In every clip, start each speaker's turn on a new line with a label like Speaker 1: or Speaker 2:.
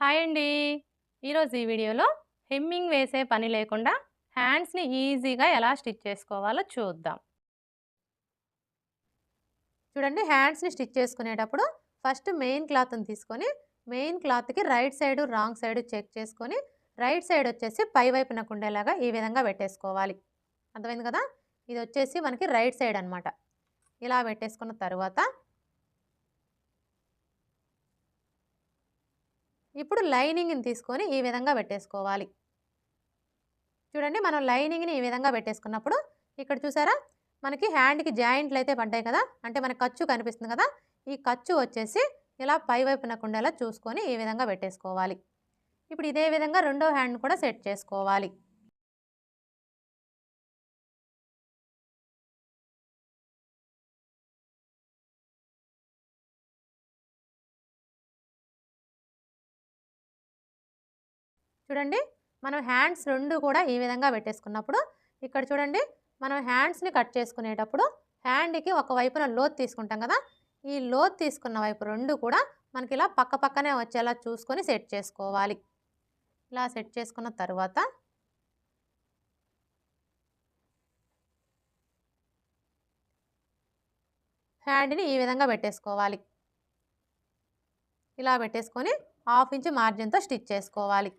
Speaker 1: Hi అండి. ఈరోజు ఈ వీడియోలో హెమ్మింగ్ వేసే పని లేకుండా హ్యాండ్స్ని ఈజీగా ఎలా స్టిచ్ చేసుకోవాలో చూద్దాం. చూడండి హ్యాండ్స్ని స్టిచ్ చేసుకునేటప్పుడు ఫస్ట్ మెయిన్ క్లాత్ని తీసుకొని మెయిన్ క్లాత్కి right side wrong side check చేసుకొని రైట్ సైడ్ వచ్చేసి పై వైపునకు ఉండేలాగా ఈ విధంగా పెట్టేసుకోవాలి. అర్థమైంది కదా? ఇది వచ్చేసి మనకి రైట్ సైడ్ అనమాట ఇలా పెట్టేసుకున్న తర్వాత ఇప్పుడు లైనింగ్ని తీసుకొని ఈ విధంగా పెట్టేసుకోవాలి. చూడండి మనం లైనింగ్ని ఈ విధంగా పెట్టేసుకున్నప్పుడు ఇక్కడ చూసారా? మనకి హ్యాండ్కి జాయింట్లు అయితే పడ్డాయి కదా? అంటే మన ఖర్చు కనిపిస్తుంది కదా? ఈ ఖర్చు వచ్చేసి ఇలా పై వైపునకు ఉండేలా చూసుకొని ఈ విధంగా పెట్టేసుకోవాలి. ఇప్పుడు ఇదే విధంగా రెండో హ్యాండ్ కూడా సెట్ చేసుకోవాలి. చూడండి మనం హ్యాండ్స్ రెండు కూడా ఈ విధంగా పెట్టేసుకున్నప్పుడు ఇక్కడ చూడండి మనం హ్యాండ్స్ని కట్ చేసుకునేటప్పుడు హ్యాండ్కి ఒక వైపున లోత్ తీసుకుంటాం కదా ఈ లోత్ తీసుకున్న వైపు రెండు కూడా మనకి ఇలా పక్క పక్కనే వచ్చేలా చూసుకొని సెట్ చేసుకోవాలి. ఇలా సెట్ చేసుకున్న తర్వాత హ్యాండ్ని ఈ విధంగా పెట్టేసుకోవాలి. ఇలా పెట్టేసుకొని హాఫ్ ఇంచ్ మార్జిన్తో స్టిచ్ చేసుకోవాలి.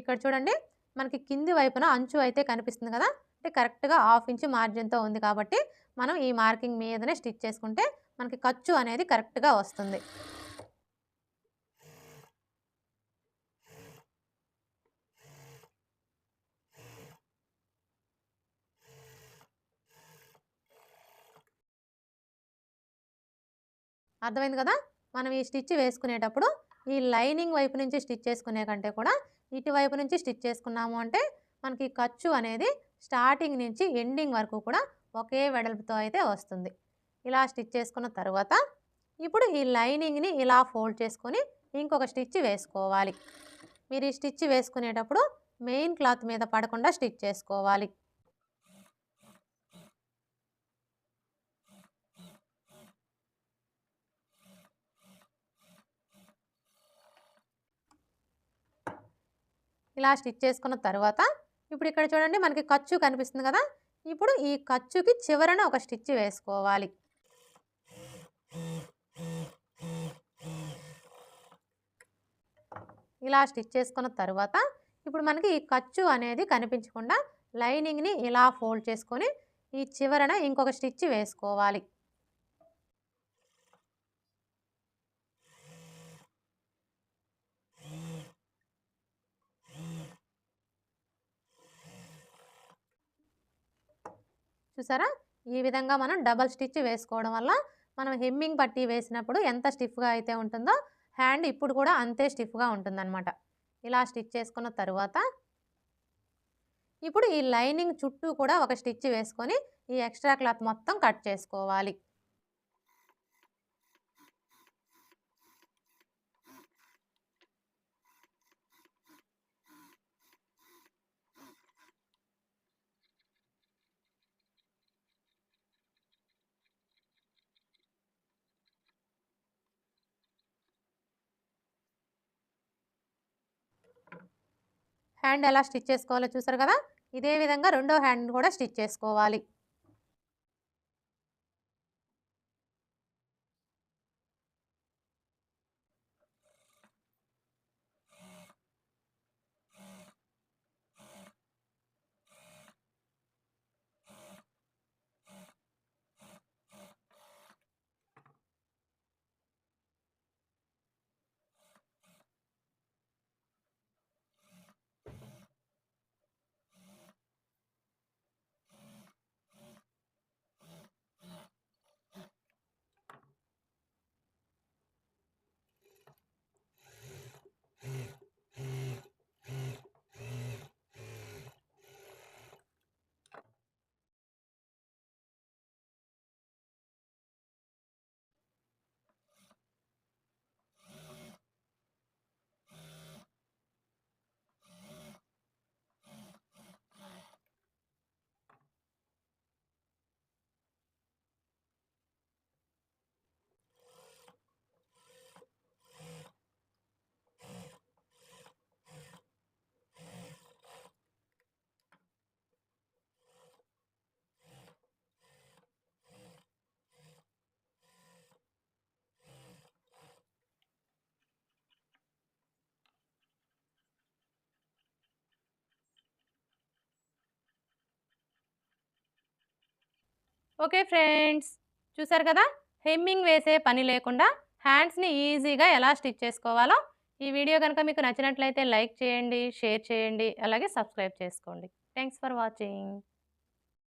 Speaker 1: ఇక్కడ చూడండి మనకి కింది వైపున అంచు అయితే కనిపిస్తుంది కదా? అంటే కరెక్ట్గా హాఫ్ ఇంచ్ మార్జిన్తో ఉంది కాబట్టి మనం ఈ మార్కింగ్ మీదనే స్టిచ్ చేసుకుంటే మనకి ఖర్చు అనేది కరెక్ట్గా వస్తుంది. అర్థమైంది కదా? మనం ఈ స్టిచ్ వేసుకునేటప్పుడు ఈ లైనింగ్ వైపు నుంచి స్టిచ్ చేసుకునే కంటే కూడా ఇటువైపు నుంచి స్టిచ్ చేసుకున్నాము అంటే మనకి ఖర్చు అనేది స్టార్టింగ్ నుంచి ఎండింగ్ వరకు కూడా ఒకే వెడల్పుతో అయితే వస్తుంది. ఇలా స్టిచ్ చేసుకున్న తర్వాత ఇప్పుడు ఈ లైనింగ్ని ఇలా ఫోల్డ్ చేసుకొని ఇంకొక స్టిచ్ వేసుకోవాలి. మీరు ఈ స్టిచ్ వేసుకునేటప్పుడు మెయిన్ క్లాత్ మీద పడకుండా స్టిచ్ చేసుకోవాలి. ఇలా స్టిచ్ చేసుకున్న తర్వాత ఇప్పుడు ఇక్కడ చూడండి మనకి ఖర్చు కనిపిస్తుంది కదా. ఇప్పుడు ఈ ఖర్చుకి చివరన ఒక స్టిచ్ వేసుకోవాలి. ఇలా స్టిచ్ చేసుకున్న తర్వాత ఇప్పుడు మనకి ఈ ఖర్చు అనేది కనిపించకుండా లైనింగ్ని ఇలా ఫోల్డ్ చేసుకొని ఈ చివరన ఇంకొక స్టిచ్ వేసుకోవాలి. చూసారా? ఈ విధంగా మనం డబల్ స్టిచ్ వేసుకోవడం వల్ల మనం హెమ్మింగ్ పట్టి వేసినప్పుడు ఎంత స్టిఫ్గా అయితే ఉంటుందో హ్యాండ్ ఇప్పుడు కూడా అంతే స్టిఫ్గా ఉంటుందన్నమాట. ఇలా స్టిచ్ చేసుకున్న తర్వాత ఇప్పుడు ఈ లైనింగ్ చుట్టూ కూడా ఒక స్టిచ్ వేసుకొని ఈ ఎక్స్ట్రా క్లాత్ మొత్తం కట్ చేసుకోవాలి. హ్యాండ్ ఎలా స్టిచ్ చేసుకోవాలో చూసారు కదా? ఇదే విధంగా రెండో హ్యాండ్ కూడా స్టిచ్ చేసుకోవాలి. ఓకే ఫ్రెండ్స్ చూసారు కదా? హెమ్మింగ్ వేసే పని లేకుండా హ్యాండ్స్ని ఈజీగా ఎలా స్టిచ్ చేసుకోవాలో ఈ వీడియో కనుక మీకు నచ్చినట్లయితే లైక్ చేయండి షేర్ చేయండి అలాగే సబ్స్క్రైబ్ చేసుకోండి. Thanks for watching.